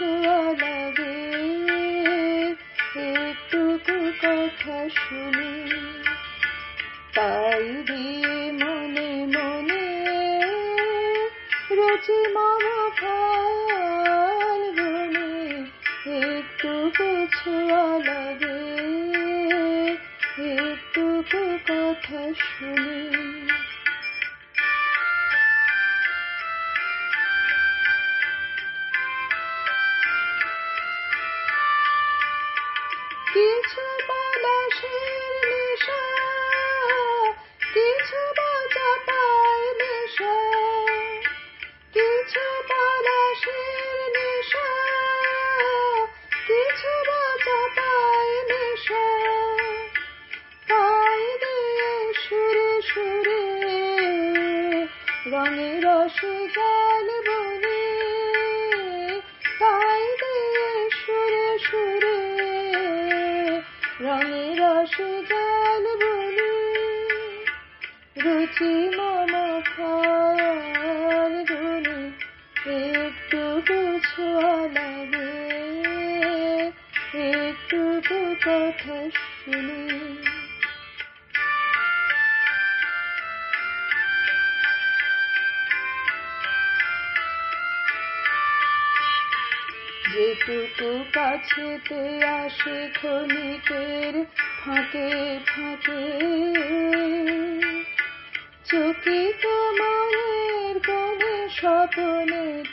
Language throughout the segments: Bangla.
লাগে একটুকু কথা শুনি রঙে সুজল বলে তাই দিয়ে সুরে সুরে। রঙের সুজল বলে রুচি মম ফল যেটুকু কাছেতে আসে ক্ষণিকের ফাঁকে ফাঁকে। চকিত মনের কোণে স্বপনের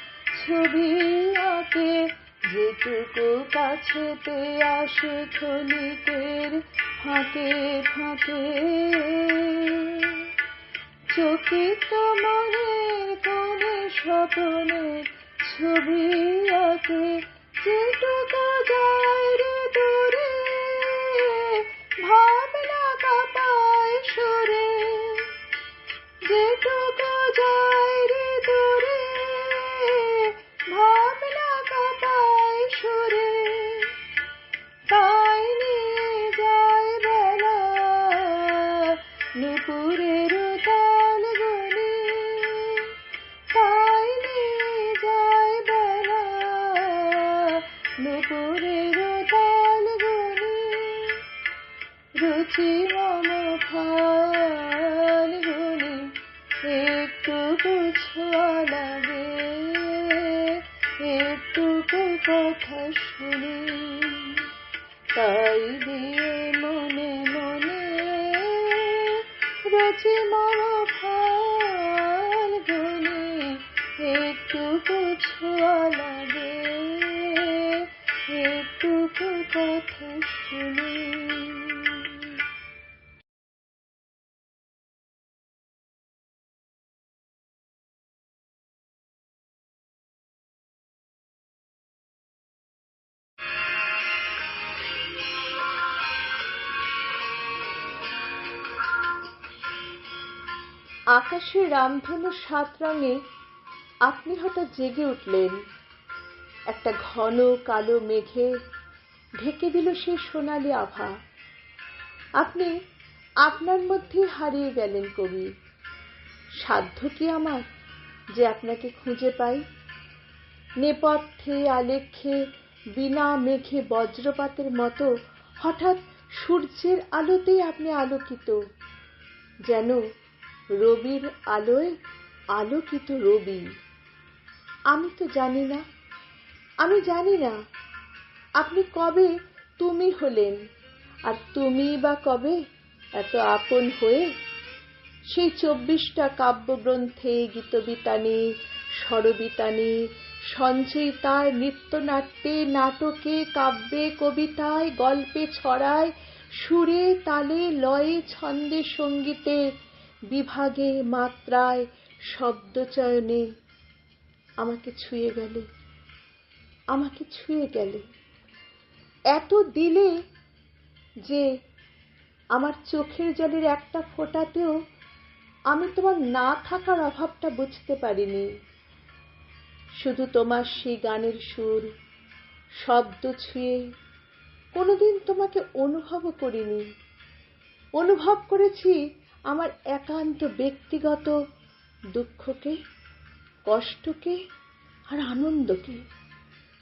ছবি আঁকে। যেটুকু কাছেতে আসে ক্ষণিকের ফাঁকে ফাঁকে। চকিত মনের কোণে স্বপনের ছবি আঁকে। যেটুকু যায় রে দূরে ভাবনা কথা শুনে তাই দিয়ে মনে মনে রচি মারা ফাল্গুনি একটু কুছ লাগে আকাশে রামধনু সাত রঙে আপনি হঠাৎ জেগে উঠলেন। একটা ঘন কালো মেঘে ঢেকে দিল সেই সোনালি আভা। আপনি আপনার মধ্যে হারিয়ে গেলেন কবি। সাধ্য কি আমার যে আপনাকে খুঁজে পাই? নেপথ্যে আলেখ্যে বিনা মেঘে বজ্রপাতের মতো হঠাৎ সূর্যের আলোতেই আপনি আলোকিত। যেন রবির আলোয় আলোকিত রবি। আমি তো জানি না। আমি জানি না আপনি কবে তুমি হলেন আর তুমি বা কবে এত আপন হয়ে সেই চব্বিশটা কাব্যগ্রন্থে গীতবিতানে, স্বরবিতানে সঞ্চয়িতায় নৃত্যনাট্যে, নাটকে, কাব্যে, কবিতায়, গল্পে ছড়ায়, সুরে তালে, লয়ে, ছন্দে সঙ্গীতে বিভাগে মাত্রায় শব্দচয়নে আমাকে ছুঁয়ে গেলে, আমাকে ছুঁয়ে গেলে। এত দিলে যে আমার চোখের জলের একটা ফোঁটাতেও আমি তোমার না থাকার অভাবটা বুঝতে পারিনি। শুধু তোমার সেই গানের সুর, শব্দ ছুঁয়ে কোনোদিন তোমাকে অনুভবও করিনি। অনুভব করেছি আমার একান্ত ব্যক্তিগত দুঃখকে, কষ্টকে আর আনন্দকে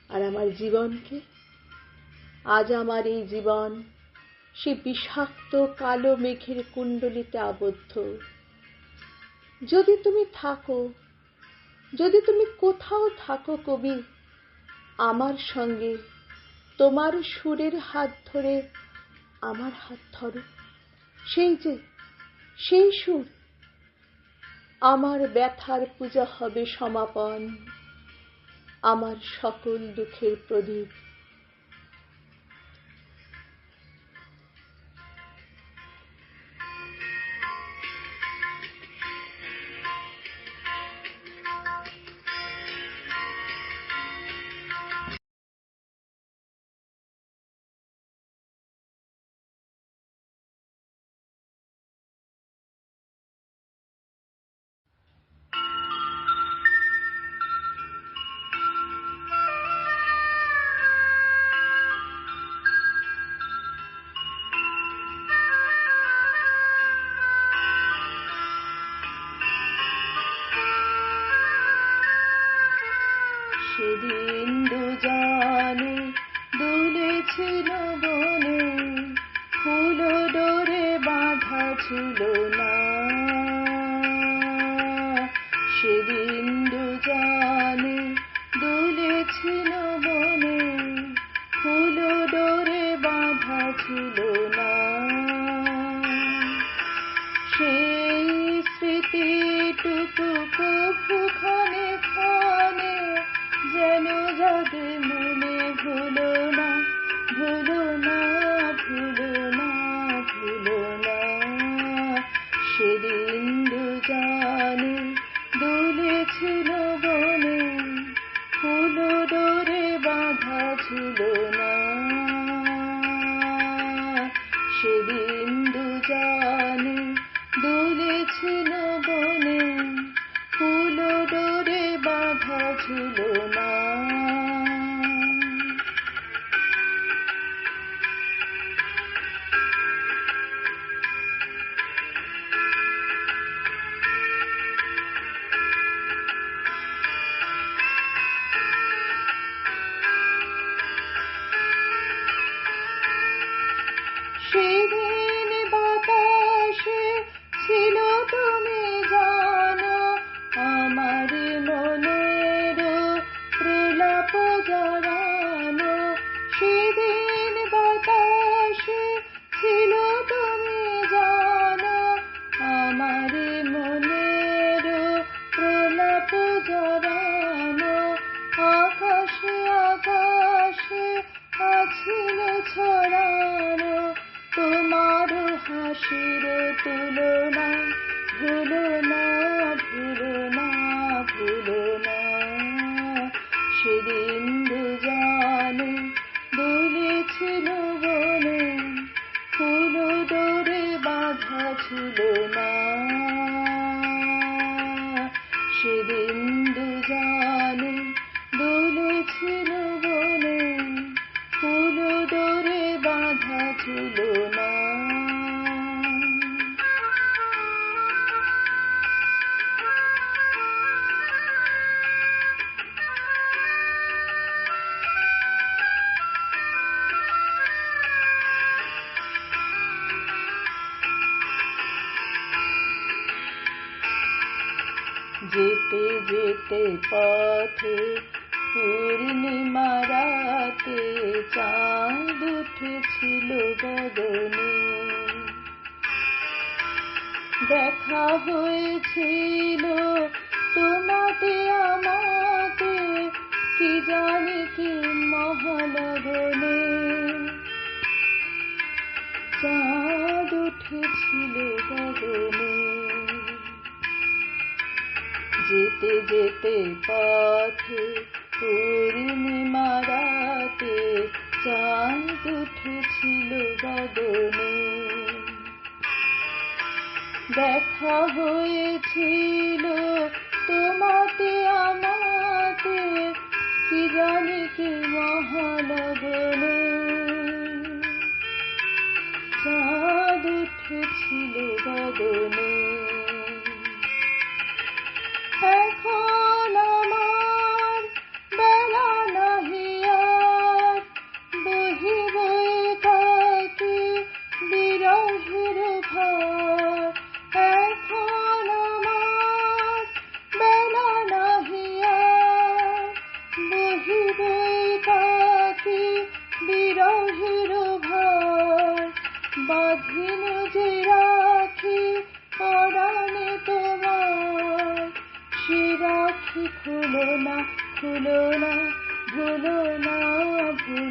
আর আমার জীবনকে, আজ আমার এই জীবন সে বিষাক্ত কালো মেঘের কুণ্ডলিতে আবদ্ধ। যদি তুমি থাকো, যদি তুমি কোথাও থাকো কবি, আমার সঙ্গে তোমার সুরের হাত ধরে আমার হাত ধরো। সেই যে সেই সুর। আমার ব্যথার পূজা হবে সমাপন। আমার সকল দুঃখের প্রদীপ বাঁধা হাসির তুলনা ভুলো না ভুলো না ভুলো না। সেদিন দুজনে দুলেছিল বনে ফুল দরে বাঁধা ছিল না। যেতে যেতে পথে পূর্ণিমা রাতে চাঁদ উঠেছিল গগনে দেখা হয়েছিল তোমাতে আমাকে, কি জানি কি মহানগনে চাঁদ উঠেছিল গগনে যেতে যেতে পথে পূর্ণিমা রাতে চাঁদ উঠেছিল গগনে দেখা হয়েছিল তোমাতে, আমাতে, কি জানি কি মহানগনে চাঁদ উঠেছিল গগনে বিবেকাকি বিরহের ভয় বাঁধিন পরাণে তোমার সে খুলো না খুলো না ভুলো না ভুলো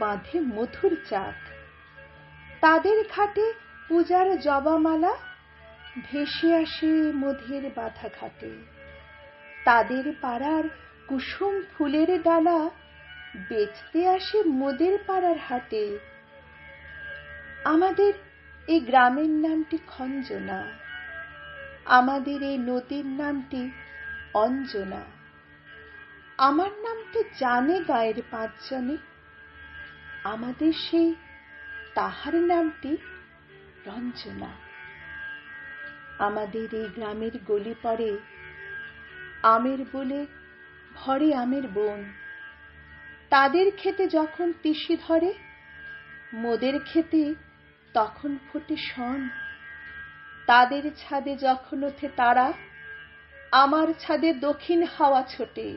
বাঁধে মধুর চাক তাদের ঘাটে পূজার জবামালা, ভেসে আসে মধের বাধা ঘাটে। তাদের পাড়ার কুসুম ফুলের ডালা, বেচতে আসে মোদের পাড়ার হাটে। আমাদের এই গ্রামের নামটি খঞ্জনা, আমাদের এই নদীর নামটি অঞ্জনা। আমার নাম তো জানে গায়ের পাঁচজনে। আমাদের সেই তাহার নামটি রঞ্জনা। আমাদের এই গ্রামের গলি পড়ে আমের বলে ভরে আমের বন। তাদের খেতে যখন তিসি ধরে, মোদের খেতে তখন ফোটে শন। তাদের ছাদে যখন ওঠে তারা, আমার ছাদে দক্ষিণ হাওয়া ছোটে।